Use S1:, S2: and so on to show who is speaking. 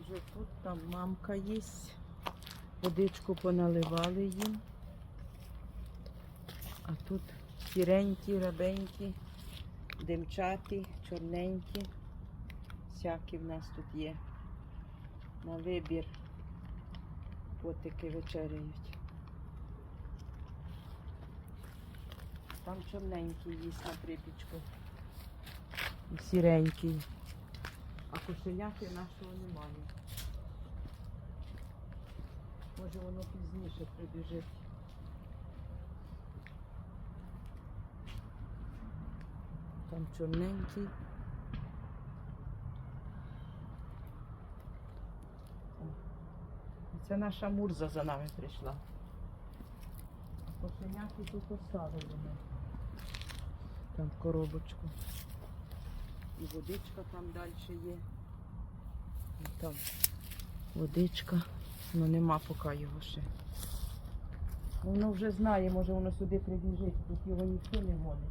S1: вже тут, там мамка є. Водичку поналивали їм. А тут сіренькі, рабенькі, димчаті, чорненькі. Всякі в нас тут є. На вибір котики вечеряють. Там чорненький їсть на припічку. І сіренький. А кошеняки нашого немає. Може воно пізніше прибіжить. Там чорненький. Це наша мурза за нами прийшла. А кошеняки тут оставили ми. Там коробочку. І водичка там далі є. І там водичка. Ну нема поки його ще. Воно вже знає, може воно сюди прибіжить, тут його ніхто не гонить.